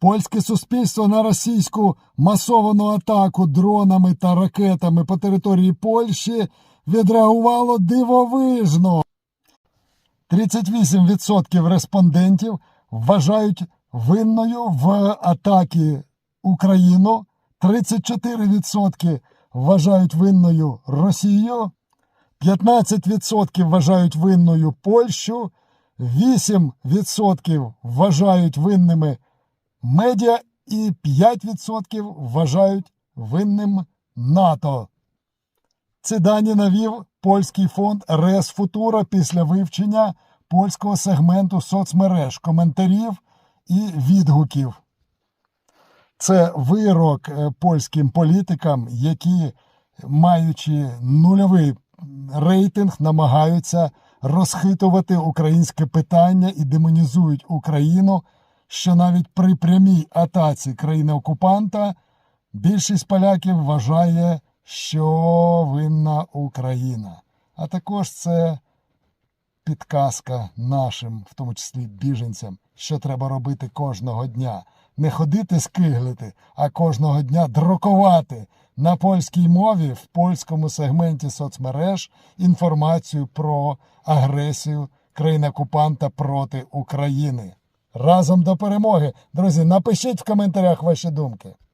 Польське суспільство на російську масовану атаку дронами та ракетами по території Польщі відреагувало дивовижно. 38% респондентів вважають винною в атакі Україну, 34% вважають винною Росію, 15% вважають винною Польщу, 8% вважають винними медіа і 5% вважають винним НАТО. Ці дані навів польський фонд РЕС Футура після вивчення польського сегменту соцмереж, коментарів і відгуків. Це вирок е, польським політикам, які, маючи нульовий рейтинг, намагаються розхитувати українське питання і демонізують Україну, що навіть при прямій атаці країни-окупанта більшість поляків вважає, що винна Україна. А також це підказка нашим, в тому числі біженцям, що треба робити кожного дня. Не ходити скиглити, а кожного дня друкувати на польській мові в польському сегменті соцмереж інформацію про агресію країни-окупанта проти України. Разом до перемоги. Друзі, напишіть в коментарях ваші думки.